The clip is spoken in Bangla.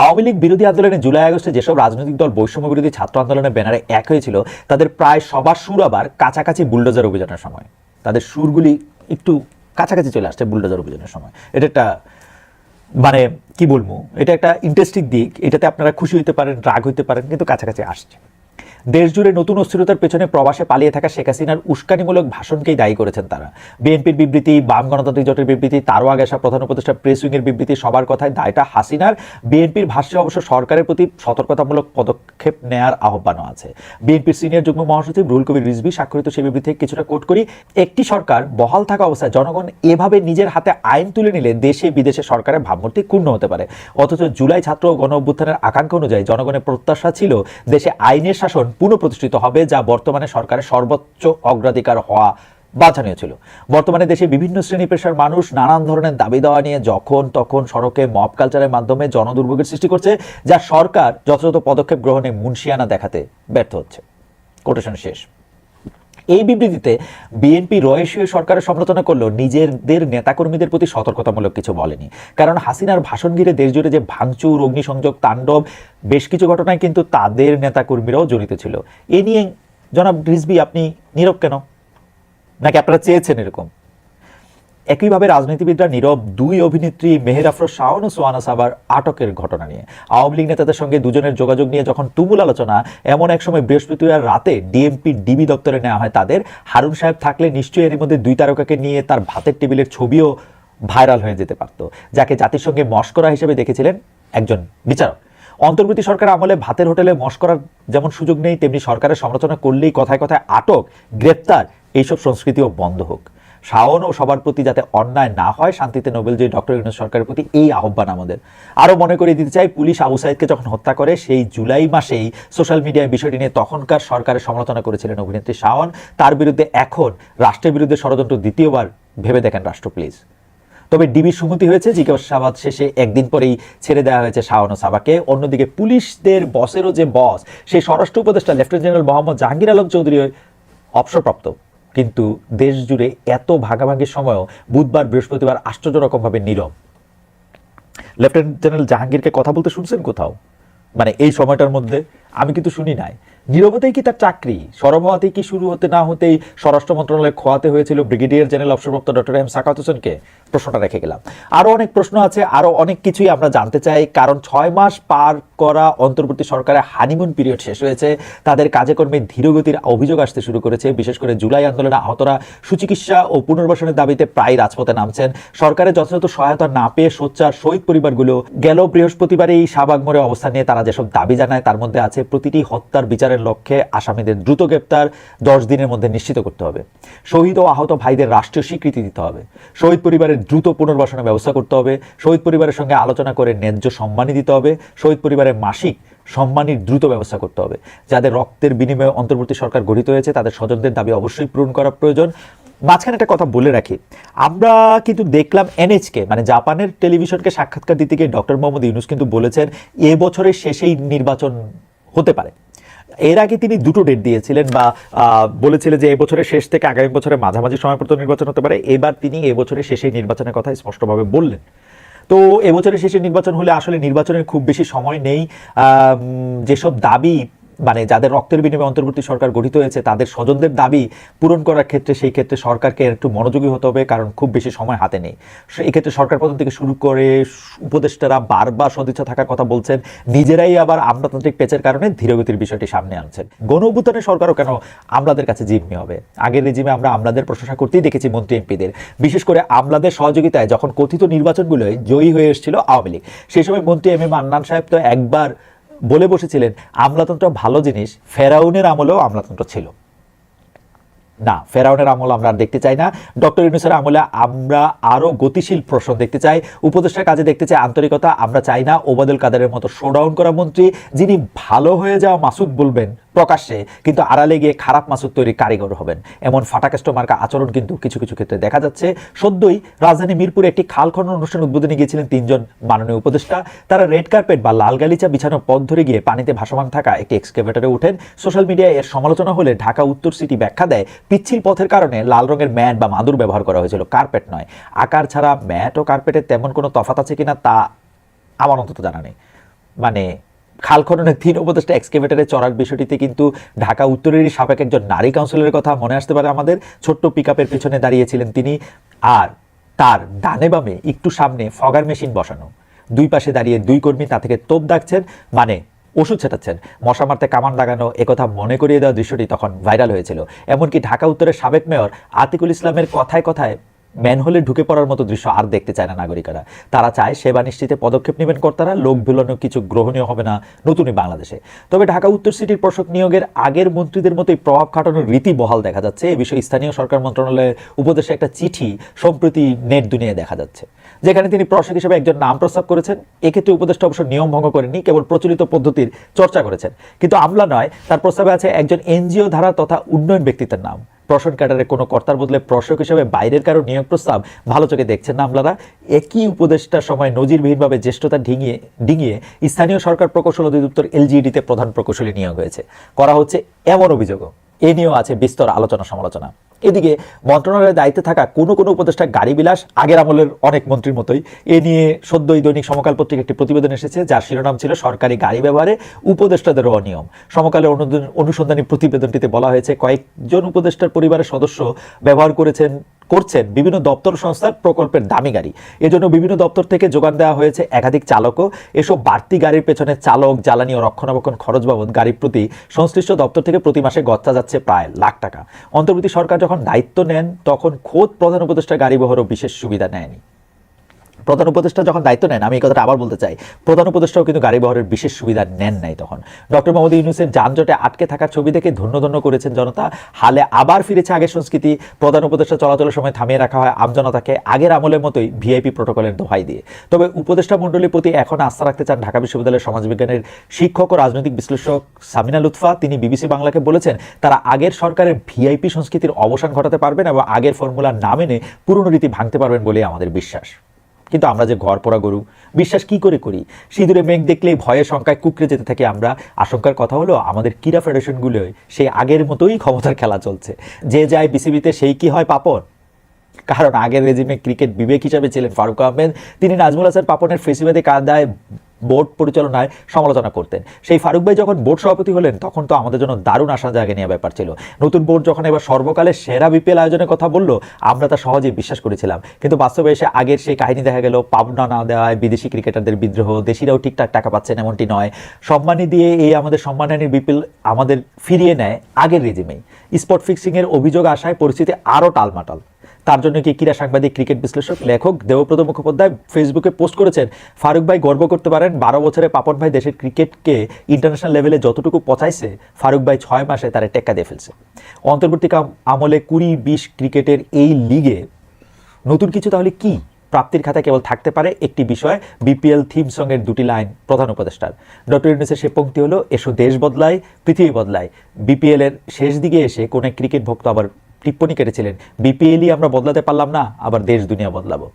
আওয়ামী লীগ বিরোধী আন্দোলনে জুলাই আগস্টে যেসব রাজনৈতিক দল বৈষম্য বিরোধী ছাত্র আন্দোলনের ব্যানারে এক হয়েছিল, তাদের প্রায় সবার সুর আবার কাছাকাছি বুলডোজার অভিযানের সময়। তাদের সুরগুলি একটু কাছাকাছি চলে আসছে বুলডোজার অভিযানের সময়। এটা একটা মানে কি বলব, এটা একটা ইন্টারেস্টিং দিক। এটাতে আপনারা খুশি হতে পারেন, রাগ হইতে পারেন, কিন্তু কাছাকাছি আসছে। দেশ জুড়ে নতুন অস্থিরতার পেছনে প্রবাসে পালিয়ে থাকা শেখ হাসিনার উস্কানিমূলক ভাষণকেই দায়ী করেছেন তারা। বিএনপির বিবৃতি, বাম গণতান্ত্রিক জোটের বিবৃতি, তারও আগে আসা প্রধান উপদেষ্টা প্রেস উইংয়ের বিবৃতি, সবার কথায় দায়টা হাসিনার। বিএনপির ভাষ্যে অবশ্য সরকারের প্রতি সতর্কতামূলক পদক্ষেপ নেয়ার আহ্বানও আছে। বিএনপির সিনিয়র যুগ্ম মহাসচিব রুল কবির রিজভি স্বাক্ষরিত সেই বিবৃতি কিছুটা কোট করি, একটি সরকার বহাল থাকা অবস্থায় জনগণ এভাবে নিজের হাতে আইন তুলে নিলে দেশে বিদেশে সরকারের ভাবমূর্তি ক্ষুণ্ণ হতে পারে। অথচ জুলাই ছাত্র গণ অভ্যুত্থানের আকাঙ্ক্ষা অনুযায়ী জনগণের প্রত্যাশা ছিল দেশে আইনের শাসন পুনঃপ্রতিষ্ঠিত হবে যা বর্তমানে সরকারের সর্বোচ্চ অগ্রাধিকার হওয়া বাঁচানীয় ছিল। বর্তমানে দেশে বিভিন্ন শ্রেণি পেশার মানুষ নানান ধরনের দাবি দেওয়া নিয়ে যখন তখন সড়কে মব কালচারের মাধ্যমে জনদুর্ভোগের সৃষ্টি করছে, যা সরকার যথাযথ পদক্ষেপ গ্রহণে মুন্সিয়ানা দেখাতে ব্যর্থ হচ্ছে। কোটেশন শেষ। এই বিবৃতিতে বিএনপি রয়েশীয় সরকারের সমালোচনা করলেও নিজেদের নেতাকর্মীদের প্রতি সতর্কতামূলক কিছু বলেনি। কারণ হাসিনার ভাষণ ঘিরে দেশ জুড়ে যে ভাঙচুর, অগ্নিসংযোগ, তাণ্ডব, বেশ কিছু ঘটনায় কিন্তু তাদের নেতাকর্মীরাও জড়িত ছিল। এ নিয়ে জনাব রিজবি আপনি নীরব কেন? নাকি আপনারা চেয়েছেন এরকম? একইভাবে রাজনীতিবিদরা নীরব দুই অভিনেত্রী মেহের আফরোজ শাওন ও সোয়ানা সাবার আটকের ঘটনা নিয়ে। আওয়ামী লীগ নেতাদের সঙ্গে দুজনের যোগাযোগ নিয়ে যখন তুমুল আলোচনা, এমন এক সময় বৃহস্পতিবার রাতে ডিএমপি ডিবি দপ্তরে নেওয়া হয় তাদের। হারুন সাহেব থাকলে নিশ্চয়ই এর মধ্যে দুই তারকাকে নিয়ে তার ভাতের টেবিলের ছবিও ভাইরাল হয়ে যেতে পারত, যাকে জাতিসংঘে মস্করা হিসেবে দেখেছিলেন একজন বিচারক। অন্তর্বর্তী সরকার আমলে ভাতের হোটেলে মস্করার যেমন সুযোগ নেই, তেমনি সরকারের সমালোচনা করলেই কথায় কথায় আটক, গ্রেপ্তার, এইসব সংস্কৃতিও বন্ধ হোক। শাওন ও সবার প্রতি যাতে অন্যায় না হয়, শান্তিতে নোবেল জয়ী ডক্টর ইউনুস সরকারের প্রতি এই আহ্বান আমাদের। আরও মনে করে দিতে চাই, পুলিশ আবু সাইদকে যখন হত্যা করে, সেই জুলাই মাসেই সোশ্যাল মিডিয়ায় বিষয়টি নিয়ে তখনকার সরকারের সমালোচনা করেছিলেন অভিনেত্রী শাওন। তার বিরুদ্ধে এখন রাষ্ট্রের বিরুদ্ধে ষড়যন্ত্র দ্বিতীয়বার ভেবে দেখেন রাষ্ট্র, প্লিজ। তবে ডিবির সুমতি হয়েছে জিজ্ঞাসাবাদ শেষে একদিন পরেই ছেড়ে দেওয়া হয়েছে শাওন ও সাবাকে। অন্যদিকে পুলিশদের বসেরও যে বস, সেই স্বরাষ্ট্র উপদেষ্টা লেফটেন্যান্ট জেনারেল মোহাম্মদ জাহাঙ্গীর আলম চৌধুরী অবসরপ্রাপ্ত। কিন্তু দেশ জুড়ে এত ভাগাভাগির সময়ও বুধবার বৃহস্পতিবার আশ্চর্য রকমভাবে নীরব। লেফটেন্যান্ট জেনারেল জাহাঙ্গীরকে কথা বলতে শুনছেন কোথাও? মানে এই সময়টার মধ্যে আমি কিন্তু শুনি নাই। নীরবতাই কি তার চাকরি? সরব হওয়াতেই কি শুরু হতে না হতেই স্বরাষ্ট্র মন্ত্রণালয়ে খোয়াতে হয়েছিল ব্রিগেডিয়ার জেনারেল অবসরপ্রাপ্ত ডক্টর এম সাকাত হোসেনকে প্রশ্নটা রেখে গেলাম। আরও অনেক প্রশ্ন আছে আরও অনেক কিছুই আমরা জানতে চাই, কারণ ছয় মাস পার করা অন্তর্বর্তী সরকারের হানিমুন পিরিয়ড শেষ হয়েছে। তাদের কাজে কর্মে ধীরগতির অভিযোগ আসতে শুরু করেছে। বিশেষ করে জুলাই আন্দোলনে আহতরা সুচিকিৎসা ও পুনর্বাসনের দাবিতে প্রায় রাজপথে নামছেন। সরকারের যথাযথ সহায়তা না পেয়ে সোচ্চার শহীদ পরিবারগুলো গেল বৃহস্পতিবার এই শাহবাগ মোড়ে অবস্থান নিয়ে তারা যেসব দাবি জানায়, তার মধ্যে আছে প্রতিটি হত্যার বিচারের লক্ষ্যে আসামিদের দ্রুত গ্রেপ্তার, দশ দিনের মধ্যে নিশ্চিত করতে হবে। শহীদ ও আহত ভাইদের রাষ্ট্রীয় স্বীকৃতি দিতে হবে। শহীদ পরিবারের দ্রুত পুনর্বাসনের ব্যবস্থা করতে হবে। শহীদ পরিবারের সঙ্গে আলোচনা করে ন্যায্য সম্মানই দিতে হবে। শহীদ পরিবারের মাসিক সম্মানের দ্রুত ব্যবস্থা করতে হবে। যাদের রক্তের বিনিময়ে অন্তর্বর্তী সরকার গঠিত হয়েছে, তাদের স্বজনদের দাবি অবশ্যই পূরণ করা প্রয়োজন। মাঝখানে একটা কথা বলে রাখি। আমরা কিন্তু দেখলাম এনএচকে মানে জাপানের টেলিভিশনকে সাক্ষাৎকার দিতে গিয়ে ডক্টর মোহাম্মদ ইউনুস কিন্তু বলেছেন, এ বছরের শেষেই নির্বাচন হতে পারে। এর আগে তিনি দুটো ডেট দিয়েছিলেন বা বলেছিলেন যে এবছরের শেষ থেকে আগামী বছরের মাঝামাঝি সময় পর্যন্ত নির্বাচন হতে পারে। এবার তিনি এবছরের শেষেই নির্বাচনের কথা স্পষ্টভাবে বললেন। তো এবছরের শেষে নির্বাচন হলে আসলে নির্বাচনের খুব বেশি সময় নেই। যেসব দাবি মানে যাদের রক্তের বিনিময়ে অন্তর্বর্তী সরকার গঠিত হয়েছে, তাদের স্বজনদের দাবি পূরণ করার ক্ষেত্রে সেই ক্ষেত্রে সরকারকে একটু মনোযোগী হতে হবে, কারণ খুব বেশি সময় হাতে নেই। এক্ষেত্রে সরকার প্রধান থেকে শুরু করে উপদেষ্টারা বারবার সদিচ্ছা থাকার কথা বলছেন, নিজেরাই আবার আমলাতান্ত্রিক পেচের কারণে ধীরগতির বিষয়টি সামনে আনছেন। গণ সরকারও কেন আমলাদের কাছে জিম্মি হবে? আগের রেজিমে আমরা আমলাদের প্রশংসা করতেই দেখেছি মন্ত্রী এমপিদের। বিশেষ করে আমলাদের সহযোগিতায় যখন কথিত নির্বাচনগুলোয় জয়ী হয়ে এসেছিল আওয়ামী লীগ, সেই সময় মন্ত্রী এম এ মান্নান সাহেব তো একবার বলে বসেছিলেন, আমলাতন্ত্র ভালো জিনিস, ফেরাউনের আমলেও আমলাতন্ত্র ছিল। না, ফেরাউনের আমল আমরা দেখতে চাই না। ডক্টর ইউনুসের আমলে আমরা আরও গতিশীল প্রশ্ন দেখতে চাই। উপদেষ্টার কাজে দেখতে চাই আন্তরিকতা, আমরা চাই না ওবাদুল কাদেরের মতো শোডাউন করা মন্ত্রী যিনি ভালো হয়ে যাওয়া মাসুদ বলবেন প্রকাশ্যে কিন্তু আড়ালে গিয়ে খারাপ মাসুদ তৈরি কারিগর হবেন। এমন ফাটাকেষ্ট মার্কা আচরণ কিন্তু কিছু কিছু ক্ষেত্রে দেখা যাচ্ছে। সদ্যই রাজধানী মিরপুরে একটি খাল খনন অনুষ্ঠান উদ্বোধনে গিয়েছিলেন তিনজন মাননীয় উপদেষ্টা। তারা রেড কার্পেট বা লাল গালিচা বিছানো পথ ধরে গিয়ে পানিতে ভাসমান থাকা একটি এক্সকেভেটরে উঠেন সোশ্যাল মিডিয়ায় এর সমালোচনা হলে ঢাকা উত্তর সিটি ব্যাখ্যা দেয়, পিচ্ছিল পথের কারণে লাল রঙের ম্যাট বা মাদুর ব্যবহার করা হয়েছিল। কার্পেট নয়, আকার ছাড়া ম্যাট ও কার্পেটের তেমন কোনো তফাত আছে কিনা তা আমার অন্তত জানা নেই। মানে খাল খননের তিন উপদেষ্টা এক্সকেভেটারে চড়ার বিষয়টিতে কিন্তু ঢাকা উত্তরেরই সাবেক একজন নারী কাউন্সিলরের কথা মনে আসতে পারে আমাদের। ছোট্ট পিক পেছনে দাঁড়িয়েছিলেন তিনি। আর তার ডানে বামে একটু সামনে ফগার মেশিন বসানো। দুই পাশে দাঁড়িয়ে দুই কর্মী তা থেকে তোপ দাগছেন মানে ওষুধ ছেটাচ্ছেন। মশা মারতে কামান লাগানো, একথা মনে করিয়ে দেওয়া দৃশ্যটি তখন ভাইরাল হয়েছিল। এমনকি ঢাকা উত্তরের সাবেক মেয়র আতিকুল ইসলামের কথায় কথায় ম্যানহোলে ঢুকে পড়ার মতো দৃশ্য আর দেখতে চায় না নাগরিকরা। তারা চায় সেবা নিশ্চিতে পদক্ষেপ নেবেন কর্তারা, লোক ভুলানো কিছু গ্রহণীয় হবে না নতুনই বাংলাদেশে। তবে ঢাকা উত্তর সিটির প্রশাসক নিয়োগের আগের মন্ত্রীদের মতোই প্রভাব খাটানোর রীতি বহাল দেখা যাচ্ছে। এ বিষয়ে স্থানীয় সরকার মন্ত্রণালয়ের উপদেশে একটা চিঠি সম্প্রতি নেট দুনিয়ায় দেখা যাচ্ছে, যেখানে তিনি প্রশাসক হিসেবে একজন নাম প্রস্তাব করেছেন। এক্ষেত্রে উপদেষ্টা অবশ্য নিয়ম ভঙ্গ করেনি কেবল প্রচলিত পদ্ধতির চর্চা করেছেন। কিন্তু আমলা নয়, তার প্রস্তাবে আছে একজন এনজিও ধারা তথা উন্নয়ন ব্যক্তিত্বের নাম। প্রশন ক্যাডারের কোনো কর্তার বদলে প্রশক হিসেবে বাইরের কারও নিয়োগ প্রস্তাব ভালো চোখে দেখছেন না আমলারা একই উপদেষ্টার সময় নজিরবিহীনভাবে জ্যেষ্ঠতা ডিঙিয়ে ডিঙিয়ে স্থানীয় সরকার প্রকৌশল অধিদপ্তর এলজিডিতে প্রধান প্রকৌশলী নিয়োগ হয়েছে। করা হচ্ছে এমন অভিযোগও। এ নিয়েও আছে বিস্তর আলোচনা সমালোচনা এদিকে মন্ত্রণালয়ের দায়িত্বে থাকা কোনো কোনো উপদেষ্টা গাড়ি বিলাস আগের আমলের অনেক মন্ত্রীর মতোই। এ নিয়ে সদ্যই দৈনিক সমকাল পত্রিকা একটি প্রতিবেদন এসেছে, যার শিরোনাম ছিল সরকারি গাড়ি ব্যবহারে উপদেষ্টাদেরও অনিয়ম। সমকালের অনুসন্ধানী প্রতিবেদনটিতে বলা হয়েছে, কয়েকজন উপদেষ্টার পরিবারের সদস্য ব্যবহার করেছেন করছেন বিভিন্ন দপ্তর সংস্থার প্রকল্পের দামি গাড়ি। এজন্য বিভিন্ন দপ্তর থেকে যোগান দেওয়া হয়েছে একাধিক চালকও। এসব বাড়তি গাড়ির পেছনে চালক, জ্বালানি ও রক্ষণাবেক্ষণ খরচ বাবদ গাড়ির প্রতি সংশ্লিষ্ট দপ্তর থেকে প্রতি মাসে গচ্ছা যাচ্ছে প্রায় লাখ টাকা। অন্তর্বর্তী সরকার যখন দায়িত্ব নেন, তখন খোদ প্রধান উপদেষ্টা গাড়ি বহরও বিশেষ সুবিধা নেয়নি। প্রধান উপদেষ্টা যখন দায়িত্ব নেন, আমি এই কথাটা আবার বলতে চাই, প্রধান উপদেষ্টাও কিন্তু গাড়ি বহরের বিশেষ সুবিধা নেন নাই তখন। ডক্টর মোহাম্মদ ইউনুসের যানজটে আটকে থাকার ছবি দেখে ধন্য ধন্য করেছেন জনতা। হালে আবার ফিরেছে আগের সংস্কৃতি। প্রধান উপদেষ্টা চলাচলের সময় থামিয়ে রাখা হয় আমজনতাকে আগের আমলের মতোই ভিআইপি প্রোটোকলের দোহাই দিয়ে। তবে উপদেষ্টা মণ্ডলীর প্রতি এখন আস্থা রাখতে চান ঢাকা বিশ্ববিদ্যালয়ের সমাজবিজ্ঞানের শিক্ষক ও রাজনৈতিক বিশ্লেষক সামিনা লুৎফা। তিনি বিবিসি বাংলাকে বলেছেন, তারা আগের সরকারের ভিআইপি সংস্কৃতির অবসান ঘটাতে পারবেন এবং আগের ফর্মুলা না মেনে পুরনো রীতি ভাঙতে পারবেন বলেই আমাদের বিশ্বাস। কিন্তু আমরা যে ঘর পড়া গরু, বিশ্বাস কি করে করি? সিঁদুরে মেঘ দেখলে ভয়ে শঙ্কায় কুকড়ে যেতে থাকি আমরা। আশঙ্কার কথা হলো, আমাদের ক্রীড়া ফেডারেশনগুলোয় সেই আগের মতোই ক্ষমতার খেলা চলছে। যে যায় বিসিবিতে সেই কি হয় পাপন? কারণ আগের রেজিমে ক্রিকেট বিবেক হিসাবে ছিলেন ফারুক আহমেদ। তিনি নাজমুল হাসান পাপনের ফেসিবাদে কাদায় বোর্ড পরিচালনায় সমালোচনা করতেন। সেই ফারুক ভাই যখন বোর্ড সভাপতি হলেন, তখন তো আমাদের জন্য দারুণ আশা জাগে নেওয়া ব্যাপার ছিল। নতুন বোর্ড যখন এবার সর্বকালের সেরা বিপিএল আয়োজনের কথা বলল, আমরা তা সহজেই বিশ্বাস করেছিলাম। কিন্তু বাস্তবে এসে আগের সেই কাহিনী দেখা গেল, পাবনা না দেওয়ায় বিদেশি ক্রিকেটারদের বিদ্রোহ, দেশিরাও ঠিকঠাক টাকা পাচ্ছেন এমনটি নয়। সম্মানী দিয়ে এই আমাদের সম্মানহানির বিপিএল আমাদের ফিরিয়ে নেয় আগের রেজিমেই। স্পট ফিক্সিংয়ের অভিযোগ আসায় পরিস্থিতি আরও টালমাটাল। তার জন্য কি ক্রীড়া সাংবাদিক, ক্রিকেট বিশ্লেষক, লেখক, দেবব্রত মুখোপাধ্যায় ফেসবুকে পোস্ট করেছেন? ফারুক ভাই গর্ব করতে পারেন, বারো বছরে পাপন ভাই দেশের ক্রিকেটকে ইন্টারন্যাশনাল লেভেলে যতটুকু পচাইছে, ফারুক ভাই ছয় মাসে তারা টেক্কা দিয়ে ফেলছে। অন্তর্বর্তী আমলে কুড়ি বিশ ক্রিকেটের এই লিগে নতুন কিছু তাহলে কি? প্রাপ্তির খাতায় কেবল থাকতে পারে একটি বিষয়, বিপিএল থিম সঙ্গের দুটি লাইন, প্রধান উপদেষ্টার। ডক্টর ইউনুসের সে পঙ্ক্তি হলো, এসো দেশ বদলায়, পৃথিবী বদলায়। বিপিএল এর শেষ দিকে এসে কোন ক্রিকেট ভক্ত আবার টিপ্পনি কেটেছিলেন। বিপিএলই আমরা বদলাতে পারলাম না আবার দেশ দুনিয়া বদলাবো।